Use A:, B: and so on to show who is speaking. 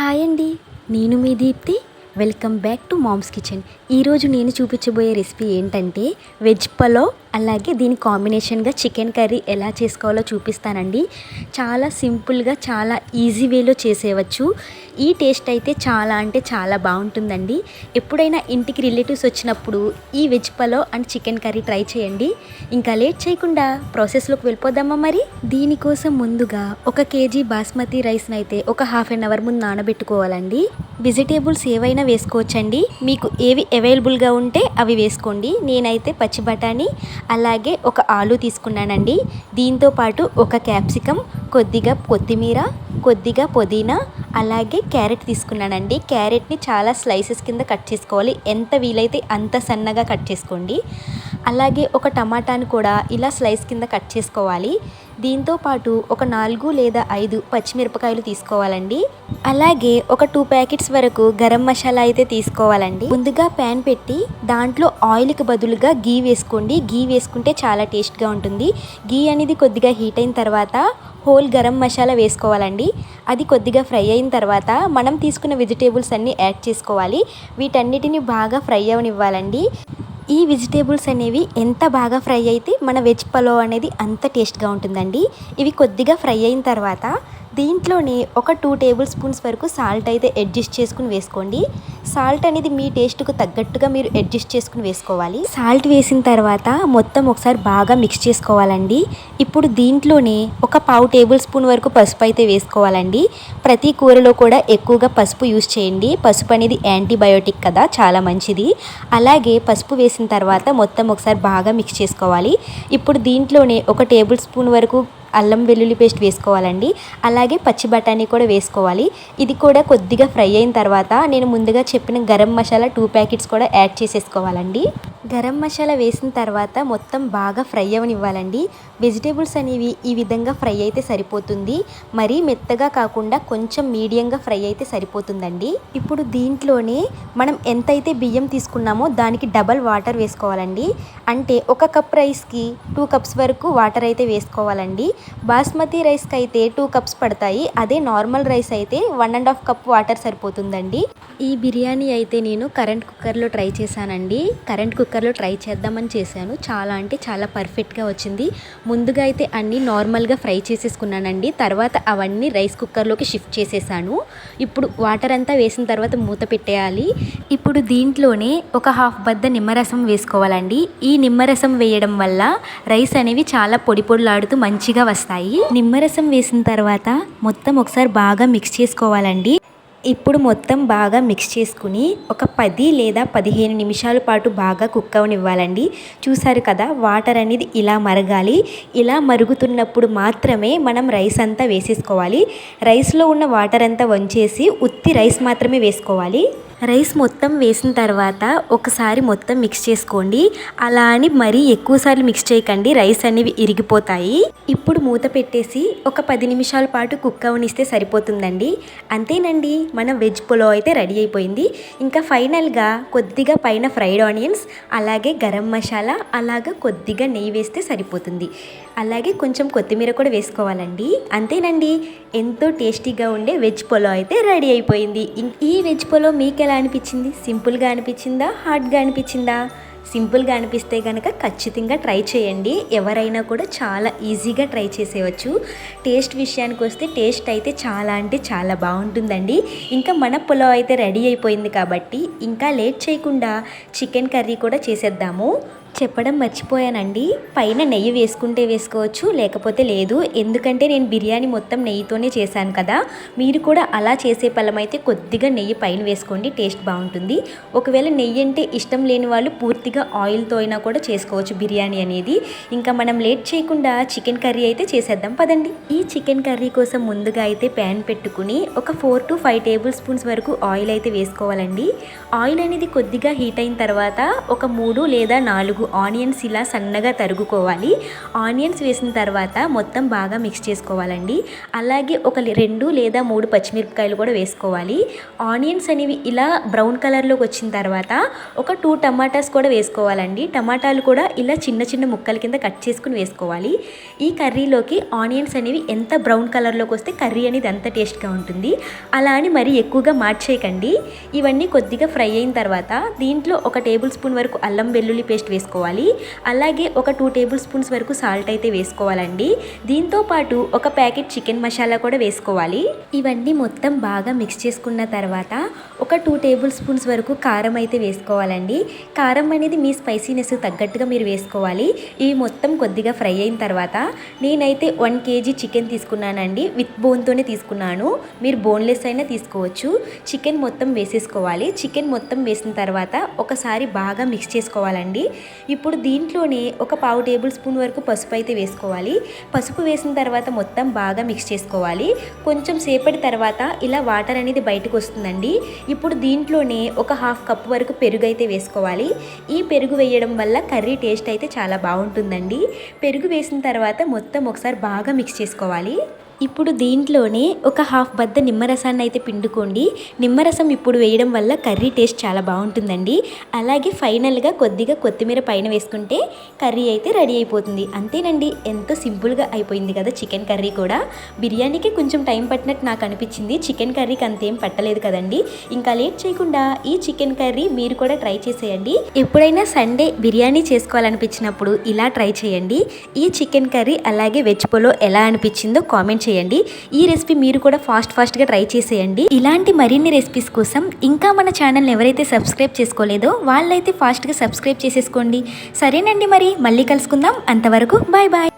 A: Hi అండి నేను మీ Deepthi. Welcome back to mom's kitchen. ఈరోజు నేను చూపించబోయే రెసిపీ ఏంటంటే వెజ్ పలో అలాగే దీని కాంబినేషన్గా చికెన్ కర్రీ ఎలా చేసుకోవాలో చూపిస్తానండి. చాలా సింపుల్గా చాలా ఈజీ వేలో చేసేవచ్చు ఈ టేస్ట్ అయితే చాలా అంటే చాలా బాగుంటుందండి. ఎప్పుడైనా ఇంటికి రిలేటివ్స్ వచ్చినప్పుడు ఈ veg pulao and chicken curry try చేయండి. ఇంకా లేట్ చేయకుండా ప్రాసెస్లోకి వెళ్ళిపోదామా మరి? దీనికోసం ముందుగా ఒక కేజీ బాస్మతి రైస్ని అయితే ఒక హాఫ్ అన్ అవర్ ముందు నానబెట్టుకోవాలండి. వెజిటేబుల్స్ ఏవైనా వేసుకోవచ్చండి. మీకు ఏవి అవైలబుల్గా ఉంటే అవి వేసుకోండి. నేనైతే పచ్చి బఠానీ అలాగే ఒక ఆలు తీసుకున్నానండి. దీంతో పాటు ఒక క్యాప్సికం కొద్దిగా కొత్తిమీర కొద్దిగా పుదీనా అలాగే క్యారెట్ తీసుకున్నానండి. క్యారెట్ని చాలా స్లైసెస్ కింద కట్ చేసుకోవాలి. ఎంత వీలైతే అంత సన్నగా కట్ చేసుకోండి. అలాగే ఒక టమాటాను కూడా ఇలా స్లైస్ కింద కట్ చేసుకోవాలి. దీంతో పాటు ఒక నాలుగు లేదా ఐదు పచ్చిమిరపకాయలు తీసుకోవాలండి. అలాగే ఒక టూ ప్యాకెట్స్ వరకు గరం మసాలా అయితే తీసుకోవాలండి. ముందుగా ప్యాన్ పెట్టి దాంట్లో ఆయిల్కి బదులుగా గీ వేసుకోండి. గీ వేసుకుంటే చాలా టేస్ట్గా ఉంటుంది. గీ అనేది కొద్దిగా హీట్ అయిన తర్వాత హోల్ గరం మసాలా వేసుకోవాలండి. అది కొద్దిగా ఫ్రై అయిన తర్వాత మనం తీసుకున్న వెజిటేబుల్స్ అన్నీ యాడ్ చేసుకోవాలి. వీటన్నిటిని బాగా ఫ్రై అవనివ్వాలండి. ఈ వెజిటేబుల్స్ అనేవి ఎంత బాగా ఫ్రై అయితే మన వెజ్ పలావ్ అనేది అంత టేస్ట్గా ఉంటుందండి. ఇవి కొద్దిగా ఫ్రై అయిన తర్వాత దీంట్లోనే ఒక టూ టేబుల్ స్పూన్స్ వరకు సాల్ట్ అయితే అడ్జస్ట్ చేసుకుని వేసుకోండి. సాల్ట్ అనేది మీ టేస్ట్కు తగ్గట్టుగా మీరు అడ్జస్ట్ చేసుకుని వేసుకోవాలి. సాల్ట్ వేసిన తర్వాత మొత్తం ఒకసారి బాగా మిక్స్ చేసుకోవాలండి. ఇప్పుడు దీంట్లోనే ఒక పావు టేబుల్ స్పూన్ వరకు పసుపు అయితే వేసుకోవాలండి. ప్రతి కూరలో కూడా ఎక్కువగా పసుపు యూస్ చేయండి. పసుపు అనేది యాంటీబయోటిక్ కదా చాలా మంచిది. అలాగే పసుపు వేసిన తర్వాత మొత్తం ఒకసారి బాగా మిక్స్ చేసుకోవాలి. ఇప్పుడు దీంట్లోనే ఒక టేబుల్ స్పూన్ వరకు అల్లం వెల్లుల్లి పేస్ట్ వేసుకోవాలండి. అలాగే పచ్చి బఠానీ కూడా వేసుకోవాలి. ఇది కూడా కొద్దిగా ఫ్రై అయిన తర్వాత నేను ముందుగా చెప్పిన గరం మసాలా టూ ప్యాకెట్స్ కూడా యాడ్ చేసేసుకోవాలండి. గరం మసాలా వేసిన తర్వాత మొత్తం బాగా ఫ్రై అవనివ్వాలండి. వెజిటేబుల్స్ అనేవి ఈ విధంగా ఫ్రై అయితే సరిపోతుంది. మరీ మెత్తగా కాకుండా కొంచెం మీడియంగా ఫ్రై అయితే సరిపోతుందండి. ఇప్పుడు దీంట్లోనే మనం ఎంతైతే బియ్యం తీసుకున్నామో దానికి డబల్ వాటర్ వేసుకోవాలండి. అంటే ఒక కప్ రైస్కి టూ కప్స్ వరకు వాటర్ అయితే వేసుకోవాలండి. బాస్మతి రైస్కి అయితే టూ కప్స్ పడతాయి. అదే నార్మల్ రైస్ అయితే one and half cup water సరిపోతుందండి. ఈ బిర్యానీ అయితే నేను కరెంట్ కుక్కర్లో ట్రై చేశానండి. కరెంట్ కుక్కర్లో ట్రై చేద్దామని చేశాను. చాలా అంటే చాలా పర్ఫెక్ట్గా వచ్చింది. ముందుగా అయితే అన్నీ నార్మల్గా ఫ్రై చేసేసుకున్నానండి. తర్వాత అవన్నీ రైస్ కుక్కర్లోకి షిఫ్ట్ చేసేసాను. ఇప్పుడు వాటర్ అంతా వేసిన తర్వాత మూత పెట్టేయాలి. ఇప్పుడు దీంట్లోనే ఒక హాఫ్ బద్ద నిమ్మరసం వేసుకోవాలండి. ఈ నిమ్మరసం వేయడం వల్ల రైస్ అనేవి చాలా పొడి పొడిలాడుతూ మంచిగా వస్తాయి. నిమ్మరసం వేసిన తర్వాత మొత్తం ఒకసారి బాగా మిక్స్ చేసుకోవాలండి. ఇప్పుడు మొత్తం బాగా మిక్స్ చేసుకుని ఒక పది లేదా పదిహేను నిమిషాల పాటు బాగా కుక్ అవనివ్వాలండి. చూసారు కదా వాటర్ అనేది ఇలా మరగాలి. ఇలా మరుగుతున్నప్పుడు మాత్రమే మనం రైస్ అంతా వేసేసుకోవాలి. రైస్లో ఉన్న వాటర్ అంతా వంచేసి ఉత్తి రైస్ మాత్రమే వేసుకోవాలి. రైస్ మొత్తం వేసిన తర్వాత ఒకసారి మొత్తం మిక్స్ చేసుకోండి. అలా అని మరీ ఎక్కువసార్లు మిక్స్ చేయకండి. రైస్ అనేవి ఇరిగిపోతాయి. ఇప్పుడు మూత పెట్టేసి ఒక పది నిమిషాల పాటు కుక్ అవనిస్తే సరిపోతుందండి. అంతేనండి మన వెజ్ పులావ్ అయితే రెడీ అయిపోయింది. ఇంకా ఫైనల్గా కొద్దిగా పైన ఫ్రైడ్ ఆనియన్స్ అలాగే గరం మసాలా అలాగే కొద్దిగా నెయ్యి వేస్తే సరిపోతుంది. అలాగే కొంచెం కొత్తిమీర కూడా వేసుకోవాలండి. అంతేనండి ఎంతో టేస్టీగా ఉండే వెజ్ పులావ్ అయితే రెడీ అయిపోయింది. ఈ వెజ్ పులావ్ మీకు ఎలా అనిపించింది. సింపుల్గా అనిపించిందా? హార్డ్గా అనిపించిందా? సింపుల్గా అనిపిస్తే కనుక ఖచ్చితంగా ట్రై చేయండి. ఎవరైనా కూడా చాలా ఈజీగా ట్రై చేసేయచ్చు. టేస్ట్ విషయానికి వస్తే టేస్ట్ అయితే చాలా అంటే చాలా బాగుంటుందండి. ఇంకా మన పులావ్ అయితే రెడీ అయిపోయింది కాబట్టి ఇంకా లేట్ చేయకుండా చికెన్ కర్రీ కూడా చేసేద్దాము. చెప్పడం మర్చిపోయానండి. పైన నెయ్యి వేసుకుంటే వేసుకోవచ్చు లేకపోతే లేదు. ఎందుకంటే నేను బిర్యానీ మొత్తం నెయ్యితోనే చేశాను కదా. మీరు కూడా అలా చేసే పళ్ళమైతే కొద్దిగా నెయ్యి పైన వేసుకోండి టేస్ట్ బాగుంటుంది. ఒకవేళ నెయ్యి అంటే ఇష్టం లేని వాళ్ళు పూర్తిగా ఆయిల్తో అయినా కూడా చేసుకోవచ్చు బిర్యానీ అనేది. ఇంకా మనం లేట్ చేయకుండా చికెన్ కర్రీ అయితే చేసేద్దాం. పదండి. ఈ చికెన్ కర్రీ కోసం ముందుగా అయితే ప్యాన్ పెట్టుకుని ఒక four to five table spoons వరకు ఆయిల్ అయితే వేసుకోవాలండి. ఆయిల్ అనేది కొద్దిగా హీట్ అయిన తర్వాత ఒక మూడు లేదా నాలుగు నాలుగు ఆనియన్స్ ఇలా సన్నగా తరుగుకోవాలి. ఆనియన్స్ వేసిన తర్వాత మొత్తం బాగా మిక్స్ చేసుకోవాలండి. అలాగే ఒక రెండు లేదా మూడు పచ్చిమిరపకాయలు కూడా వేసుకోవాలి. ఆనియన్స్ అనేవి ఇలా బ్రౌన్ కలర్లోకి వచ్చిన తర్వాత ఒక టూ టమాటాస్ కూడా వేసుకోవాలండి. టమాటాలు కూడా ఇలా చిన్న చిన్న ముక్కల కింద కట్ చేసుకుని వేసుకోవాలి. ఈ కర్రీలోకి ఆనియన్స్ అనేవి ఎంత బ్రౌన్ కలర్లోకి వస్తే కర్రీ అనేది అంత టేస్ట్గా ఉంటుంది. అలా అని మరీ ఎక్కువగా మార్చేయకండి. ఇవన్నీ కొద్దిగా ఫ్రై అయిన తర్వాత దీంట్లో ఒక టేబుల్ స్పూన్ వరకు అల్లం వెల్లుల్లి పేస్ట్ వేసుకోవాలి. అలాగే ఒక టూ టేబుల్ స్పూన్స్ వరకు సాల్ట్ అయితే వేసుకోవాలండి. దీంతో పాటు ఒక ప్యాకెట్ చికెన్ మసాలా కూడా వేసుకోవాలి. ఇవన్నీ మొత్తం బాగా మిక్స్ చేసుకున్న తర్వాత ఒక టూ టేబుల్ స్పూన్స్ వరకు కారం అయితే వేసుకోవాలండి. కారం అనేది మీ స్పైసీనెస్ తగ్గట్టుగా మీరు వేసుకోవాలి. ఇవి మొత్తం కొద్దిగా ఫ్రై అయిన తర్వాత నేనైతే వన్ కేజీ చికెన్ తీసుకున్నానండి విత్ బోన్తోనే తీసుకున్నాను. మీరు బోన్లెస్ అయినా తీసుకోవచ్చు. చికెన్ మొత్తం వేసేసుకోవాలి. చికెన్ మొత్తం వేసిన తర్వాత ఒకసారి బాగా మిక్స్ చేసుకోవాలండి. ఇప్పుడు దీంట్లోనే ఒక పావు టేబుల్ స్పూన్ వరకు పసుపు అయితే వేసుకోవాలి. పసుపు వేసిన తర్వాత మొత్తం బాగా మిక్స్ చేసుకోవాలి. కొంచెం సేపటి తర్వాత ఇలా వాటర్ అనేది బయటకు వస్తుందండి. ఇప్పుడు దీంట్లోనే ఒక హాఫ్ కప్ వరకు పెరుగు అయితే వేసుకోవాలి. ఈ పెరుగు వేయడం వల్ల కర్రీ టేస్ట్ అయితే చాలా బాగుంటుందండి. పెరుగు వేసిన తర్వాత మొత్తం ఒకసారి బాగా మిక్స్ చేసుకోవాలి. ఇప్పుడు దీంట్లోనే ఒక హాఫ్ బద్ద నిమ్మరసాన్ని అయితే పిండుకోండి. నిమ్మరసం ఇప్పుడు వేయడం వల్ల కర్రీ టేస్ట్ చాలా బాగుంటుందండి. అలాగే ఫైనల్గా కొద్దిగా కొత్తిమీర పైన వేసుకుంటే కర్రీ అయితే రెడీ అయిపోతుంది. అంతేనండి ఎంతో సింపుల్గా అయిపోయింది కదా చికెన్ కర్రీ కూడా. బిర్యానీకి కొంచెం టైం పట్టినట్టు నాకు అనిపించింది. చికెన్ కర్రీకి అంతేం పట్టలేదు కదండి. ఇంకా లేట్ చేయకుండా ఈ చికెన్ కర్రీ మీరు కూడా ట్రై చేసేయండి. ఎప్పుడైనా సండే బిర్యానీ చేసుకోవాలనిపించినప్పుడు ఇలా ట్రై చేయండి. ఈ చికెన్ కర్రీ అలాగే వెజ్ పోలో ఎలా అనిపించిందో కామెంట్ చేయండి. ఈ రెసిపీ మీరు కూడా ఫాస్ట్ ఫాస్ట్గా ట్రై చేసేయండి. ఇలాంటి మరిన్ని రెసిపీస్ కోసం ఇంకా మన ఛానల్ని ఎవరైతే సబ్స్క్రైబ్ చేసుకోలేదో వాళ్ళైతే ఫాస్ట్గా సబ్స్క్రైబ్ చేసేసుకోండి. సరేనండి మరి మళ్ళీ కలుసుకుందాం. అంతవరకు బాయ్ బాయ్